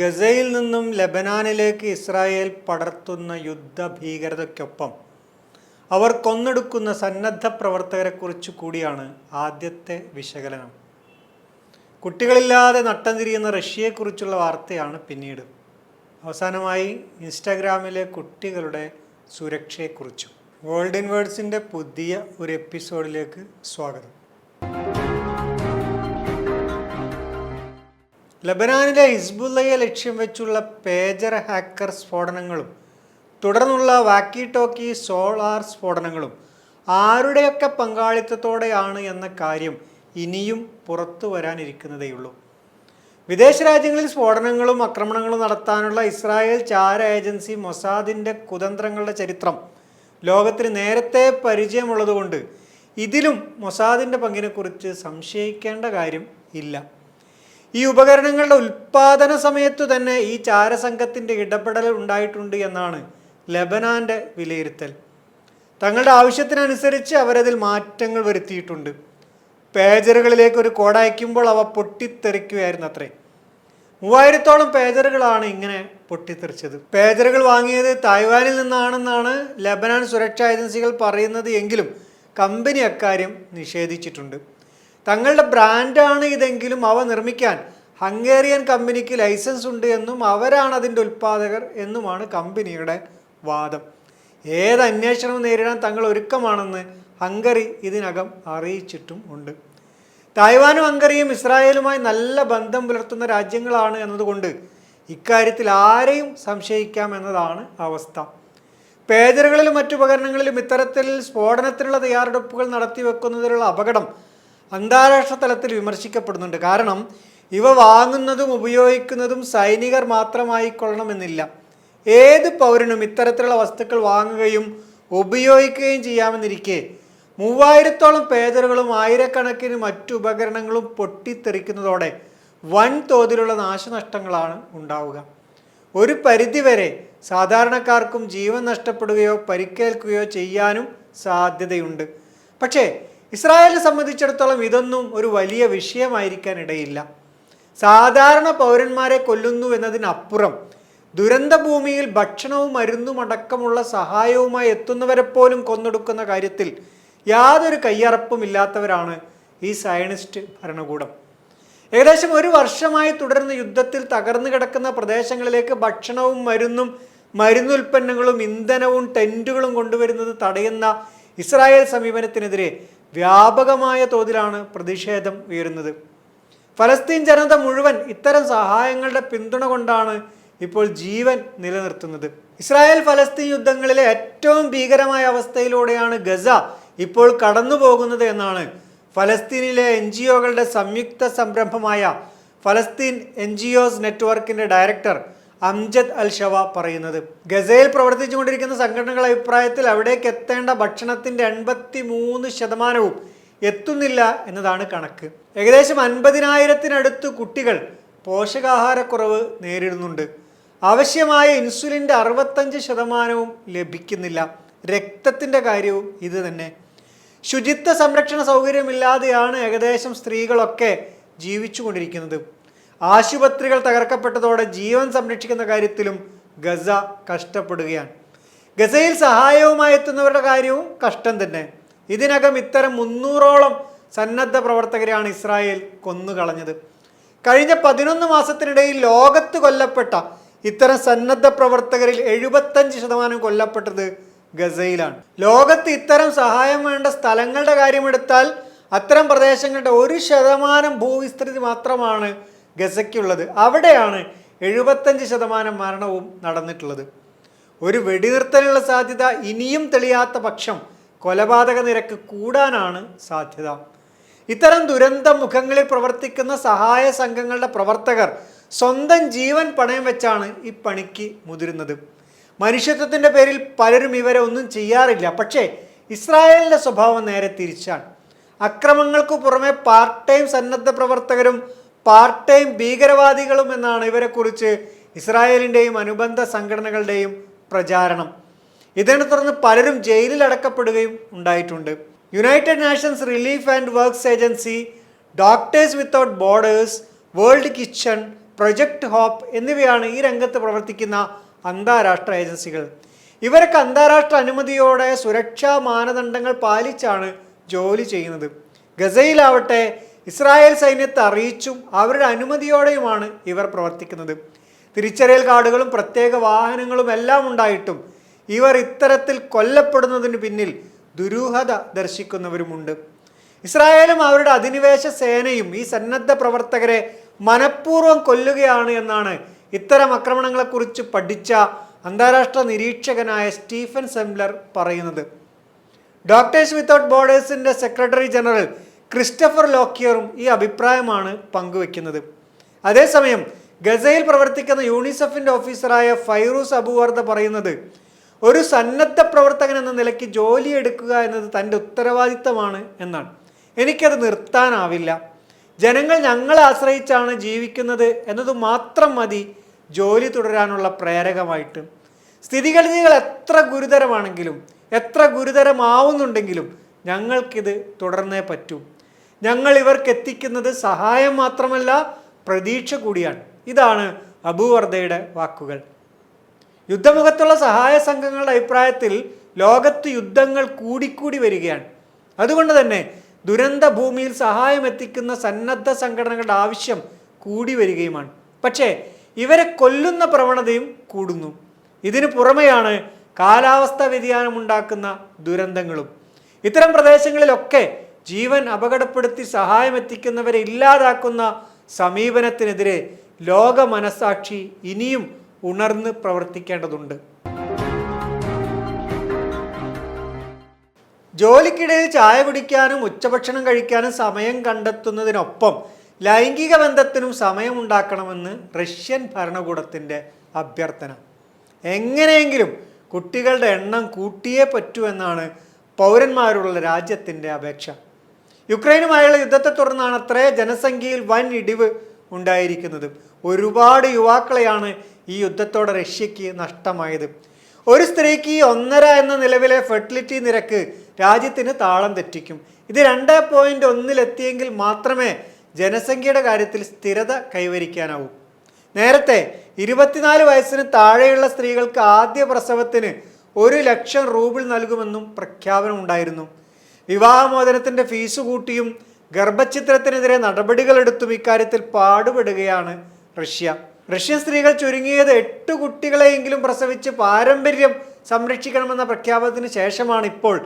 ഗസയിൽ നിന്നും ലബനാനിലേക്ക് ഇസ്രായേൽ പടർത്തുന്ന യുദ്ധഭീകരതയ്ക്കൊപ്പം അവർ കൊന്നെടുക്കുന്ന സന്നദ്ധ പ്രവർത്തകരെക്കുറിച്ച് കൂടിയാണ് ആദ്യത്തെ വിശകലനം. കുട്ടികളില്ലാതെ നട്ടം തിരിയുന്ന റഷ്യയെക്കുറിച്ചുള്ള വാർത്തയാണ് പിന്നീട്. അവസാനമായി ഇൻസ്റ്റാഗ്രാമിലെ കുട്ടികളുടെ സുരക്ഷയെക്കുറിച്ചും. വേൾഡ് ഇൻവേർഡ്സിന്റെ പുതിയ ഒരു എപ്പിസോഡിലേക്ക് സ്വാഗതം. ലബനാനിലെ ഹിസ്ബുല്ലയെ ലക്ഷ്യം വെച്ചുള്ള പേജർ ഹാക്കർ സ്ഫോടനങ്ങളും തുടർന്നുള്ള വാക്കി ടോക്കി സോളാർ സ്ഫോടനങ്ങളും ആരുടെയൊക്കെ പങ്കാളിത്തത്തോടെയാണ് എന്ന കാര്യം ഇനിയും പുറത്തു വരാനിരിക്കുന്നതേയുള്ളൂ. വിദേശ രാജ്യങ്ങളിൽ സ്ഫോടനങ്ങളും ആക്രമണങ്ങളും നടത്താനുള്ള ഇസ്രായേൽ ചാര ഏജൻസി മൊസാദിന്റെ കുതന്ത്രങ്ങളുടെ ചരിത്രം ലോകത്തിന് നേരത്തെ പരിചയമുള്ളതുകൊണ്ട് ഇതിലും മൊസാദിന്റെ പങ്കിനെക്കുറിച്ച് സംശയിക്കേണ്ട കാര്യം ഇല്ല. ഈ ഉപകരണങ്ങളുടെ ഉൽപാദന സമയത്തു തന്നെ ഈ ചാരസംഘത്തിന്റെ ഇടപെടൽ ഉണ്ടായിട്ടുണ്ട് എന്നാണ് ലബനാന്റെ വിലയിരുത്തൽ. തങ്ങളുടെ ആവശ്യത്തിനനുസരിച്ച് അവരതിൽ മാറ്റങ്ങൾ വരുത്തിയിട്ടുണ്ട്. പേജറുകളിലേക്ക് ഒരു കോഡ് അയക്കുമ്പോൾ അവ പൊട്ടിത്തെറിക്കുകയായിരുന്നു അത്രേ മൂവായിരത്തോളം പേജറുകളാണ് ഇങ്ങനെ പൊട്ടിത്തെറിച്ചത്. പേജറുകൾ വാങ്ങിയത് തായ്വാനിൽ നിന്നാണെന്നാണ് ലബനാൻ സുരക്ഷാ ഏജൻസികൾ പറയുന്നത് എങ്കിലും കമ്പനി അക്കാര്യം നിഷേധിച്ചിട്ടുണ്ട്. തങ്ങളുടെ ബ്രാൻഡാണ് ഇതെങ്കിലും അവ നിർമ്മിക്കാൻ. ഹംഗേറിയൻ കമ്പനിക്ക് ലൈസൻസ് ഉണ്ട് എന്നും അവരാണ് അതിന്റെ ഉൽപ്പാദകർ എന്നുമാണ് കമ്പനിയുടെ വാദം. ഏത് അന്വേഷണവും നേരിടാൻ തങ്ങൾ ഒരുക്കമാണെന്ന് ഹംഗറി ഇതിനകം അറിയിച്ചിട്ടും ഉണ്ട്. തായ്വാനും ഹംഗറിയും ഇസ്രായേലുമായി നല്ല ബന്ധം പുലർത്തുന്ന രാജ്യങ്ങളാണ് എന്നതുകൊണ്ട് ഇക്കാര്യത്തിൽ ആരെയും സംശയിക്കാം എന്നതാണ് അവസ്ഥ. പേജറുകളിലും മറ്റുപകരണങ്ങളിലും ഇത്തരത്തിൽ സ്ഫോടനത്തിനുള്ള തയ്യാറെടുപ്പുകൾ നടത്തിവെക്കുന്നതിലുള്ള അപകടം അന്താരാഷ്ട്ര തലത്തിൽ വിമർശിക്കപ്പെടുന്നുണ്ട്. കാരണം ഇവ വാങ്ങുന്നതും ഉപയോഗിക്കുന്നതും സൈനികർ മാത്രമായിക്കൊള്ളണമെന്നില്ല ഏത് പൗരനും ഇത്തരത്തിലുള്ള വസ്തുക്കൾ വാങ്ങുകയും ഉപയോഗിക്കുകയും ചെയ്യാമെന്നിരിക്കെ. മൂവായിരത്തോളം പേജറുകളും ആയിരക്കണക്കിന് മറ്റു ഉപകരണങ്ങളും പൊട്ടിത്തെറിക്കുന്നതോടെ വൻ തോതിലുള്ള നാശനഷ്ടങ്ങളാണ് ഉണ്ടാവുക. ഒരു പരിധിവരെ സാധാരണക്കാർക്കും ജീവൻ നഷ്ടപ്പെടുകയോ പരിക്കേൽക്കുകയോ ചെയ്യാനും സാധ്യതയുണ്ട്. പക്ഷേ ഇസ്രായേലിനെ സംബന്ധിച്ചിടത്തോളം ഇതൊന്നും ഒരു വലിയ വിഷയമായിരിക്കാൻ ഇടയില്ല. സാധാരണ പൗരന്മാരെ കൊല്ലുന്നു എന്നതിനപ്പുറം ദുരന്ത ഭൂമിയിൽ ഭക്ഷണവും മരുന്നും അടക്കമുള്ള സഹായവുമായി എത്തുന്നവരെ പോലും കൊന്നൊടുക്കുന്ന കാര്യത്തിൽ യാതൊരു കയ്യറപ്പും ഇല്ലാത്തവരാണ് ഈ സയനിസ്റ്റ് ഭരണകൂടം. ഏകദേശം ഒരു വർഷമായി തുടരുന്ന യുദ്ധത്തിൽ തകർന്നു കിടക്കുന്ന പ്രദേശങ്ങളിലേക്ക് ഭക്ഷണവും മരുന്നും മരുന്നുൽപ്പന്നങ്ങളും ഇന്ധനവും ടെന്റുകളും കൊണ്ടുവരുന്നത് തടയുന്ന ഇസ്രായേൽ സമീപനത്തിനെതിരെ വ്യാപകമായ തോതിലാണ് പ്രതിഷേധം ഉയരുന്നത്. ഫലസ്തീൻ ജനത മുഴുവൻ ഇത്തരം സഹായങ്ങളുടെ പിന്തുണ കൊണ്ടാണ് ഇപ്പോൾ ജീവൻ നിലനിർത്തുന്നത്. ഇസ്രായേൽ ഫലസ്തീൻ യുദ്ധങ്ങളിലെ ഏറ്റവും ഭീകരമായ അവസ്ഥയിലൂടെയാണ് ഗസ ഇപ്പോൾ കടന്നു പോകുന്നത് എന്നാണ് ഫലസ്തീനിലെ എൻ ജി ഒകളുടെ സംയുക്ത സംരംഭമായ ഫലസ്തീൻ എൻ ജി ഒസ് നെറ്റ്വർക്കിന്റെ ഡയറക്ടർ അംജദ് അൽ ഷവ പറയുന്നത്. ഗസയിൽ പ്രവർത്തിച്ചുകൊണ്ടിരിക്കുന്ന സംഘടനകളുടെ അഭിപ്രായത്തിൽ അവിടേക്ക് എത്തേണ്ട ഭക്ഷണത്തിന്റെ എൺപത്തി മൂന്ന് ശതമാനവും എത്തുന്നില്ല എന്നതാണ് കണക്ക്. ഏകദേശം അൻപതിനായിരത്തിനടുത്ത് കുട്ടികൾ പോഷകാഹാരക്കുറവ് നേരിടുന്നുണ്ട്. ആവശ്യമായ ഇൻസുലിന്റെ അറുപത്തഞ്ച് ശതമാനവും ലഭിക്കുന്നില്ല. രക്തത്തിന്റെ കാര്യവും ഇത് തന്നെ. ശുചിത്വ സംരക്ഷണ സൗകര്യമില്ലാതെയാണ് ഏകദേശം സ്ത്രീകളൊക്കെ ജീവിച്ചു കൊണ്ടിരിക്കുന്നത് ആശുപത്രികൾ തകർക്കപ്പെട്ടതോടെ ജീവൻ സംരക്ഷിക്കുന്ന കാര്യത്തിലും ഗസ കഷ്ടപ്പെടുകയാണ്. ഗസയിൽ സഹായവുമായി എത്തുന്നവരുടെ കാര്യവും കഷ്ടം തന്നെ. ഇതിനകം ഇത്തരം മുന്നൂറോളം സന്നദ്ധ പ്രവർത്തകരെയാണ് ഇസ്രായേൽ കൊന്നുകളഞ്ഞത്. കഴിഞ്ഞ പതിനൊന്ന് മാസത്തിനിടയിൽ ലോകത്ത് കൊല്ലപ്പെട്ട ഇത്തരം സന്നദ്ധ പ്രവർത്തകരിൽ എഴുപത്തഞ്ച് ശതമാനം കൊല്ലപ്പെട്ടത് ഗസയിലാണ്. ലോകത്ത് ഇത്തരം സഹായം വേണ്ട സ്ഥലങ്ങളുടെ കാര്യമെടുത്താൽ അത്തരം പ്രദേശങ്ങളുടെ ഒരു ശതമാനം ഭൂവിസ്തൃതി മാത്രമാണ് ഗസയ്ക്കുള്ളത്. അവിടെയാണ് എഴുപത്തഞ്ച് ശതമാനം മരണവും നടന്നിട്ടുള്ളത്. ഒരു വെടിനിർത്തലുള്ള സാധ്യത ഇനിയും തെളിയാത്ത പക്ഷം കൊലപാതക നിരക്ക് കൂടാനാണ് സാധ്യത. ഇത്തരം ദുരന്ത മുഖങ്ങളിൽ പ്രവർത്തിക്കുന്ന സഹായ സംഘങ്ങളുടെ പ്രവർത്തകർ സ്വന്തം ജീവൻ പണയം വെച്ചാണ് ഈ പണിക്ക് മുതിരുന്നത്. മനുഷ്യത്വത്തിന്റെ പേരിൽ പലരും ഇവരെ ഒന്നും ചെയ്യാറില്ല. പക്ഷേ ഇസ്രായേലിന്റെ സ്വഭാവം നേരെ തിരിച്ചാണ്. അക്രമങ്ങൾക്ക് പുറമെ പാർട്ട് ടൈം സന്നദ്ധ പ്രവർത്തകരും പാർട്ട് ടൈം ഭീകരവാദികളും എന്നാണ് ഇവരെക്കുറിച്ച് ഇസ്രായേലിന്റെയും അനുബന്ധ സംഘടനകളുടെയും പ്രചാരണം. ഇതിനെ തുടർന്ന് പലരും ജയിലിൽ അടക്കപ്പെടുകയും ഉണ്ടായിട്ടുണ്ട്. United Nations Relief and Works Agency Doctors Without Borders World Kitchen Project Hope എന്നിവയാണ് ഈ രംഗത്ത് പ്രവർത്തിക്കുന്ന അന്താരാഷ്ട്ര ഏജൻസികൾ. ഇവരൊക്കെ അന്താരാഷ്ട്ര അനുമതിയോടെ സുരക്ഷാ മാനദണ്ഡങ്ങൾ പാലിച്ചാണ് ജോലി ചെയ്യുന്നത്. ഗസയിലാവട്ടെ ഇസ്രായേൽ സൈന്യത്തെ അറിയിച്ചും അവരുടെ അനുമതിയോടെയുമാണ് ഇവർ പ്രവർത്തിക്കുന്നത്. തിരിച്ചറിയൽ കാർഡുകളും പ്രത്യേക വാഹനങ്ങളും എല്ലാം ഉണ്ടായിട്ടും ഇവർ ഇത്തരത്തിൽ കൊല്ലപ്പെടുന്നതിന് പിന്നിൽ ദുരൂഹത ദർശിക്കുന്നവരുമുണ്ട്. ഇസ്രായേലും അവരുടെ അധിനിവേശ സേനയും ഈ സന്നദ്ധ പ്രവർത്തകരെ മനഃപൂർവം കൊല്ലുകയാണ് എന്നാണ് ഇത്തരം ആക്രമണങ്ങളെക്കുറിച്ച് പഠിച്ച അന്താരാഷ്ട്ര നിരീക്ഷകനായ സ്റ്റീഫൻ സെംബ്ലർ പറയുന്നത്. ഡോക്ടേഴ്സ് വിത്തൗട്ട് ബോർഡേഴ്സിന്റെ സെക്രട്ടറി ജനറൽ ക്രിസ്റ്റഫർ ലോക്കിയറും ഈ അഭിപ്രായമാണ് പങ്കുവെക്കുന്നത്. അതേസമയം ഗസയിൽ പ്രവർത്തിക്കുന്ന യൂണിസെഫിന്റെ ഓഫീസറായ ഫൈറൂസ് അബുവർദ പറയുന്നത് ഒരു സന്നദ്ധ പ്രവർത്തകൻ എന്ന നിലയ്ക്ക് ജോലി എടുക്കുക എന്നത് തന്റെ ഉത്തരവാദിത്തമാണ് എന്നാണ്. എനിക്കത് നിർത്താനാവില്ല. ജനങ്ങൾ ഞങ്ങളെ ആശ്രയിച്ചാണ് ജീവിക്കുന്നത് എന്നത് മാത്രം മതി ജോലി തുടരാനുള്ള പ്രേരകമായിട്ട്. സ്ഥിതിഗതികൾ എത്ര ഗുരുതരമാണെങ്കിലും എത്ര ഗുരുതരമാവുന്നുണ്ടെങ്കിലും ഞങ്ങൾക്കിത് തുടർന്നേ പറ്റൂ. ഞങ്ങൾ ഇവർക്ക് എത്തിക്കുന്നത് സഹായം മാത്രമല്ല പ്രതീക്ഷ കൂടിയാണ്. ഇതാണ് അബൂവർദ്ധയുടെ വാക്കുകൾ. യുദ്ധമുഖത്തുള്ള സഹായ സംഘങ്ങളുടെ അഭിപ്രായത്തിൽ ലോകത്ത് യുദ്ധങ്ങൾ കൂടിക്കൂടി വരികയാണ്. അതുകൊണ്ട് തന്നെ ദുരന്ത ഭൂമിയിൽ സഹായം എത്തിക്കുന്ന സന്നദ്ധ സംഘടനകളുടെ ആവശ്യം കൂടി വരികയുമാണ്. പക്ഷേ ഇവരെ കൊല്ലുന്ന പ്രവണതയും കൂടുന്നു. ഇതിനു പുറമെയാണ് കാലാവസ്ഥാ വ്യതിയാനം ഉണ്ടാക്കുന്ന ദുരന്തങ്ങളും. ഇത്തരം പ്രദേശങ്ങളിലൊക്കെ ജീവൻ അപകടപ്പെടുത്തി സഹായം എത്തിക്കുന്നവരെ ഇല്ലാതാക്കുന്ന സമീപനത്തിനെതിരെ ലോക മനസാക്ഷി ഇനിയും ഉണർന്ന് പ്രവർത്തിക്കേണ്ടതുണ്ട്. ജോലിക്കിടയിൽ ചായ കുടിക്കാനും ഉച്ചഭക്ഷണം കഴിക്കാനും സമയം കണ്ടെത്തുന്നതിനൊപ്പം ലൈംഗിക ബന്ധത്തിനും സമയമുണ്ടാക്കണമെന്ന് റഷ്യൻ ഭരണകൂടത്തിന്റെ അഭ്യർത്ഥന. എങ്ങനെയെങ്കിലും കുട്ടികളുടെ എണ്ണം കൂട്ടിയേ പറ്റൂ എന്നാണ് പൗരന്മാരുള്ള രാജ്യത്തിന്റെ അപേക്ഷ. യുക്രൈനുമായുള്ള യുദ്ധത്തെ തുടർന്നാണ് അത്രേ ജനസംഖ്യയിൽ വൻ ഇടിവ് ഉണ്ടായിരിക്കുന്നത്. ഒരുപാട് യുവാക്കളെയാണ് ഈ യുദ്ധത്തോടെ റഷ്യക്ക് നഷ്ടമായത്. ഒരു സ്ത്രീക്ക് ഒന്നര എന്ന നിലവിലെ ഫെർട്ടിലിറ്റി നിരക്ക് രാജ്യത്തിന് താളം തെറ്റിക്കും. ഇത് രണ്ട് പോയിന്റ് ഒന്നിലെത്തിയെങ്കിൽ മാത്രമേ ജനസംഖ്യയുടെ കാര്യത്തിൽ സ്ഥിരത കൈവരിക്കാനാവൂ. നേരത്തെ ഇരുപത്തിനാല് വയസ്സിന് താഴെയുള്ള സ്ത്രീകൾക്ക് ആദ്യ പ്രസവത്തിന് ഒരു ലക്ഷം റൂബിൾ നൽകുമെന്നും പ്രഖ്യാപനമുണ്ടായിരുന്നു. വിവാഹമോചനത്തിന്റെ ഫീസ് കൂട്ടിയും ഗർഭചിത്രത്തിനെതിരെ നടപടികളെടുത്തും ഇക്കാര്യത്തിൽ പാടുപെടുകയാണ് റഷ്യ. റഷ്യൻ സ്ത്രീകൾ ചുരുങ്ങിയത് എട്ട് കുട്ടികളെയെങ്കിലും പ്രസവിച്ച് പാരമ്പര്യം സംരക്ഷിക്കണമെന്ന പ്രഖ്യാപനത്തിന് ശേഷമാണ് ഇപ്പോൾ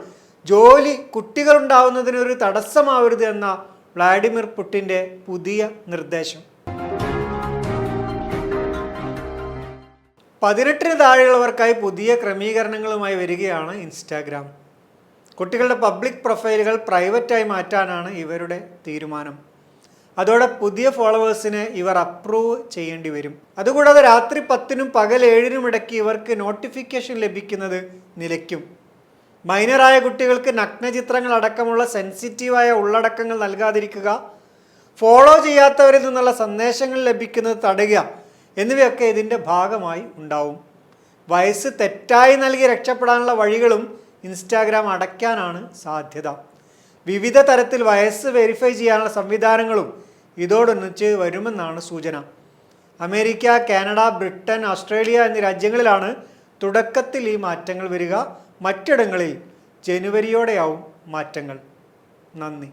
ജോലി കുട്ടികളുണ്ടാവുന്നതിന് ഒരു തടസ്സമാവരുത് എന്ന വ്ളാഡിമിർ പുട്ടിന്റെ പുതിയ നിർദ്ദേശം. പതിനെട്ടിന് താഴെയുള്ളവർക്കായി പുതിയ ക്രമീകരണങ്ങളുമായി വരികയാണ് ഇൻസ്റ്റാഗ്രാം. കുട്ടികളുടെ പബ്ലിക് പ്രൊഫൈലുകൾ പ്രൈവറ്റായി മാറ്റാനാണ് ഇവരുടെ തീരുമാനം. അതോടെ പുതിയ ഫോളോവേഴ്സിനെ ഇവർ അപ്രൂവ് ചെയ്യേണ്ടി വരും. അതുകൂടാതെ രാത്രി പത്തിനും പകൽ ഏഴിനും ഇടയ്ക്ക് ഇവർക്ക് നോട്ടിഫിക്കേഷൻ ലഭിക്കുന്നത് നിലയ്ക്കും. മൈനറായ കുട്ടികൾക്ക് നഗ്നചിത്രങ്ങൾ അടക്കമുള്ള സെൻസിറ്റീവായ ഉള്ളടക്കങ്ങൾ നൽകാതിരിക്കുക ഫോളോ ചെയ്യാത്തവരിൽ നിന്നുള്ള സന്ദേശങ്ങൾ ലഭിക്കുന്നത് തടയുക എന്നിവയൊക്കെ ഇതിന്റെ ഭാഗമായി ഉണ്ടാവും. വയസ്സ് തെറ്റായി നൽകി രക്ഷപ്പെടാനുള്ള വഴികളും ഇൻസ്റ്റാഗ്രാം അടയ്ക്കാനാണ് സാധ്യത. വിവിധ തരത്തിൽ വയസ്സ് വെരിഫൈ ചെയ്യാനുള്ള സംവിധാനങ്ങളും ഇതോടൊന്നിച്ച് വരുമെന്നാണ് സൂചന. അമേരിക്ക കാനഡ ബ്രിട്ടൻ ഓസ്ട്രേലിയ എന്നീ രാജ്യങ്ങളിലാണ് തുടക്കത്തിൽ ഈ മാറ്റങ്ങൾ വരിക. മറ്റിടങ്ങളിൽ ജനുവരിയോടെയാവും മാറ്റങ്ങൾ. നന്ദി.